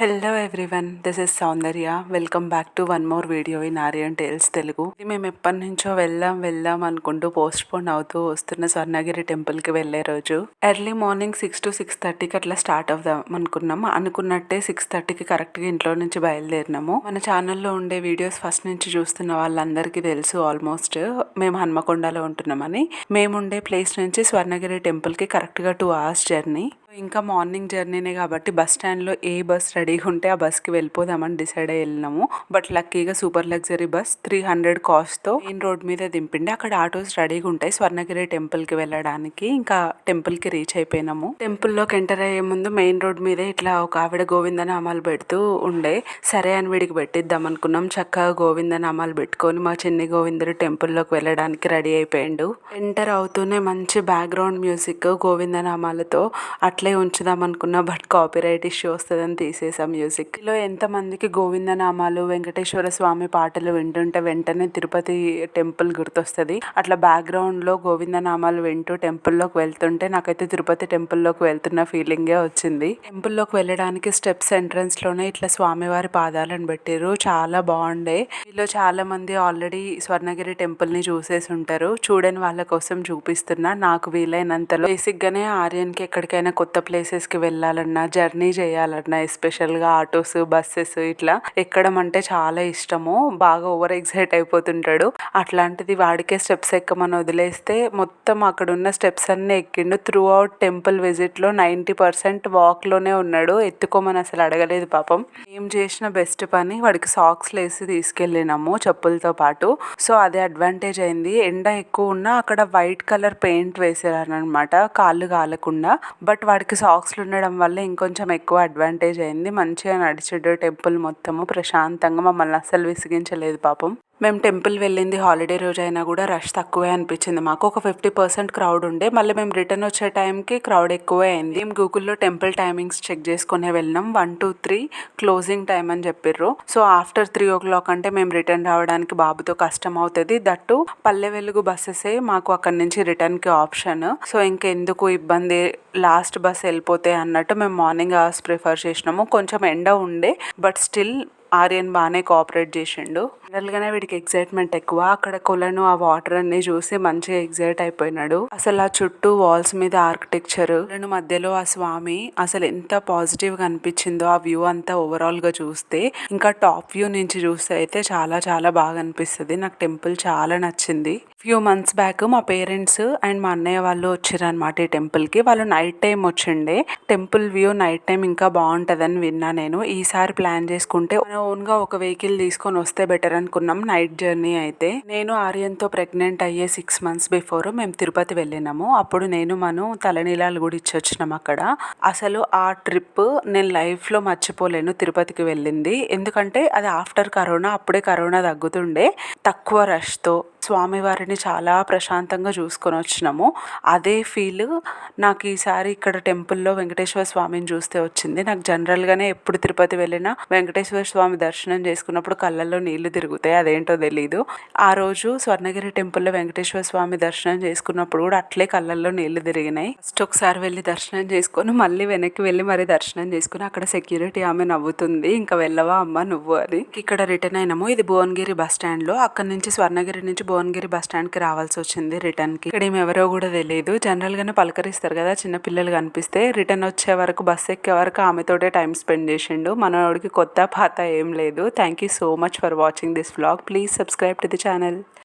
Hello everyone this is Soundarya welcome back to one more video in Aryan tales Telugu ఇది మేము ఎప్పటి నుంచో వెళ్దాం వెళ్దాం అనుకుంటూ పోస్ట్ పోన్ అవుతూ వస్తున్న స్వర్ణగిరి టెంపుల్కి వెళ్ళే రోజు. Early morning six to six థర్టీకి అట్లా స్టార్ట్ అవుదాం అనుకున్నాం. అనుకున్నట్టే సిక్స్ థర్టీకి కరెక్ట్గా ఇంట్లో నుంచి బయలుదేరినాము. మన ఛానల్లో ఉండే వీడియోస్ ఫస్ట్ నుంచి చూస్తున్న వాళ్ళందరికీ తెలుసు ఆల్మోస్ట్ మేము హన్మకొండలో ఉంటున్నామని. మేము ఉండే ప్లేస్ నుంచి స్వర్ణగిరి టెంపుల్కి కరెక్ట్గా టూ అవర్స్ జర్నీ ఇంకా మార్నింగ్ జర్నీనే కాబట్టి బస్ స్టాండ్లో ఏ బస్ రెడీగా ఉంటే ఆ బస్కి వెళ్ళిపోదామని డిసైడ్ అయ్యి వెళ్ళినాము. బట్ లక్కీగా super luxury bus three hundred కాస్ట్తో main road మీద దింపిండి. అక్కడ ఆటోస్ రెడీగా ఉంటాయి. స్వర్ణగిరి టెంపుల్కి వెళ్ళడానికి ఇంకా టెంపుల్కి రీచ్ అయిపోయినాము. టెంపుల్లోకి ఎంటర్ అయ్యే ముందు మెయిన్ రోడ్ మీద ఇట్లా ఒక ఆవిడ గోవిందనామాలు పెడుతూ ఉండే. సరే అని వీడికి పెట్టిద్దాం అనుకున్నాం. చక్కగా గోవిందనామాలు పెట్టుకొని మా చిన్ని గోవిందుడు టెంపుల్లోకి వెళ్ళడానికి రెడీ అయిపోయిండు. ఎంటర్ అవుతూనే మంచి బ్యాక్గ్రౌండ్ మ్యూజిక్ గోవిందనామాలతో. అట్లే ఉంచుదాం అనుకున్నా బట్ కాపీరైట్ ఇష్యూ వస్తుందని తీసేసాం మ్యూజిక్. లో ఎంతమందికి గోవిందనామాలు వెంకటేశ్వర స్వామి పాటలు వింటుంటే వెంటనే తిరుపతి టెంపుల్ గుర్తొస్తుంది. అట్లా బ్యాక్గ్రౌండ్లో గోవిందనామాలు వింటూ టెంపుల్లోకి వెళ్తుంటే నాకైతే తిరుపతి టెంపుల్లోకి వెళ్తున్న ఫీలింగే వచ్చింది. టెంపుల్లోకి వెళ్ళడానికి స్టెప్స్ ఎంట్రన్స్లోనే ఇట్లా స్వామివారి పాదాలను పెట్టారు చాలా బాగుండే. వీళ్ళు చాలా మంది ఆల్రెడీ స్వర్ణగిరి టెంపుల్ని చూసేసి ఉంటారు. చూడని వాళ్ళ కోసం చూపిస్తున్నా. నాకు వీలైనంతలో బేసిక్గానే ఆర్యన్కి ఆర్యన్కి ఎక్కడికైనా కొత్త ప్లేసెస్కి వెళ్ళాలన్నా జర్నీ చేయాలన్నా ఎస్పెషల్గా ఆటోస్ బస్సెస్ ఇట్లా ఎక్కడం అంటే చాలా ఇష్టము. బాగా ఓవర్ ఎగ్జైట్ అయిపోతుంటాడు. అట్లాంటిది వాడికే స్టెప్స్ ఎక్కమని వదిలేస్తే మొత్తం అక్కడ ఉన్న స్టెప్స్ అన్నీ ఎక్కిండు. త్రూ అవుట్ టెంపుల్ విజిట్లో నైంటీ పర్సెంట్ వాక్లోనే ఉన్నాడు. ఎత్తుకోమని అసలు అడగలేదు పాపం. ఏం చేసిన బెస్ట్ పని. వాడికి సాక్స్ వేసి తీసుకెళ్ళినాము చెప్పులతో పాటు. సో అదే అడ్వాంటేజ్ అయింది. ఎండ ఎక్కువ ఉన్నా అక్కడ వైట్ కలర్ పెయింట్ వేసారనమాట కాళ్ళు కాలకుండా. బట్ వాడికి సాక్స్లు ఉండడం వల్ల ఇంకొంచెం ఎక్కువ అడ్వాంటేజ్ అయింది. మంచిగా నడిచాడు టెంపుల్ మొత్తము ప్రశాంతంగా మమ్మల్ని అస్సలు విసిగించలేదు పాపం. మేము టెంపుల్ వెళ్ళింది హాలిడే రోజు అయినా కూడా రష్ తక్కువే అనిపించింది. మాకు ఒక ఫిఫ్టీ పర్సెంట్ క్రౌడ్ ఉండే. మళ్ళీ మేము రిటర్న్ వచ్చే టైంకి క్రౌడ్ ఎక్కువే అయింది. మేము గూగుల్లో టెంపుల్ టైమింగ్స్ చెక్ చేసుకునే వెళ్ళినాం. One two three closing time అని చెప్పిర్రు. So after three o'clock అంటే మేము రిటర్న్ రావడానికి బాబుతో కష్టం అవుతుంది. దట్టు పల్లె వెలుగు బస్సెసే మాకు అక్కడి నుంచి రిటర్న్కి ఆప్షన్. సో ఇంకెందుకు ఇబ్బంది? లాస్ట్ బస్ వెళ్ళిపోతే అన్నట్టు మేము మార్నింగ్ అవర్స్ ప్రిఫర్ చేసినాము. కొంచెం ఎండ ఉండే బట్ స్టిల్ ఆర్యన్ బాగానే కోఆపరేట్ చేసిండు. జనరల్గానే వీడికి ఎగ్జైట్మెంట్ ఎక్కువ. అక్కడ కొలను ఆ వాటర్ అన్ని చూసి మంచిగా ఎగ్జైట్ అయిపోయినాడు. అసలు ఆ చుట్టూ వాల్స్ మీద ఆర్కిటెక్చర్ మధ్యలో ఆ స్వామి అసలు ఎంత పాజిటివ్గా అనిపించిందో ఆ వ్యూ అంతా ఓవరాల్గా చూస్తే ఇంకా టాప్ వ్యూ నుంచి చూస్తే అయితే చాలా చాలా బాగా అనిపిస్తుంది. నాకు టెంపుల్ చాలా నచ్చింది. ఫ్యూ మంత్స్ బ్యాక్ మా పేరెంట్స్ అండ్ మా అన్నయ్య వాళ్ళు వచ్చారనమాట ఈ టెంపుల్కి. వాళ్ళు నైట్ టైం వచ్చిండే. టెంపుల్ వ్యూ నైట్ టైం ఇంకా బాగుంటుందని విన్నా నేను. ఈసారి ప్లాన్ చేసుకుంటే ఓన్గా ఒక వెహికల్ తీసుకొని వస్తే బెటర్ అనుకున్నాం నైట్ జర్నీ అయితే. నేను ఆర్యన్తో ప్రెగ్నెంట్ అయ్యే సిక్స్ మంత్స్ బిఫోర్ మేము తిరుపతి వెళ్ళినాము. అప్పుడు నేను మనం తలనీలాలు కూడా ఇచ్చి వచ్చినాం అక్కడ. అసలు ఆ ట్రిప్ నేను లైఫ్లో మర్చిపోలేను తిరుపతికి వెళ్ళింది. ఎందుకంటే అది ఆఫ్టర్ కరోనా అప్పుడే కరోనా తగ్గుతుండే. తక్కువ రష్తో స్వామివారిని చాలా ప్రశాంతంగా చూసుకొని వచ్చినాము. అదే ఫీల్ నాకు ఈసారి ఇక్కడ టెంపుల్లో వెంకటేశ్వర స్వామిని చూస్తే వచ్చింది. నాకు జనరల్గానే ఎప్పుడు తిరుపతి వెళ్ళినా వెంకటేశ్వర స్వామి దర్శనం చేసుకున్నప్పుడు కళ్ళల్లో నీళ్ళు తిరుగుతాయి. అదేంటో తెలీదు. ఆ రోజు స్వర్ణగిరి టెంపుల్లో వెంకటేశ్వర స్వామి దర్శనం చేసుకున్నప్పుడు కూడా అట్లే కళ్ళల్లో నీళ్ళు తిరిగినాయి. ఫస్ట్ ఒకసారి వెళ్ళి దర్శనం చేసుకొని మళ్ళీ వెనక్కి వెళ్ళి మరి దర్శనం చేసుకుని అక్కడ సెక్యూరిటీ ఆమె నవ్వుతుంది. ఇంకా వెళ్ళవా అమ్మ నువ్వు అని. ఇక్కడ రిటర్న్ అయినాము. ఇది భువనగిరి బస్ స్టాండ్లో అక్కడ నుంచి స్వర్ణగిరి నుంచి భువనగిరి బస్ స్టాండ్కి రావాల్సి వచ్చింది రిటర్న్కి. ఇక్కడ ఏమి ఎవరో కూడా తెలియదు జనరల్గానే పలకరిస్తారు కదా చిన్న పిల్లలు కనిపిస్తే. రిటర్న్ వచ్చే వరకు బస్ ఎక్కే వరకు ఆమెతోటే టైం స్పెండ్ చేసిండు. మనోడికి కొత్త పాత ఏం లేదు. Thank you so much for watching this vlog please subscribe to the channel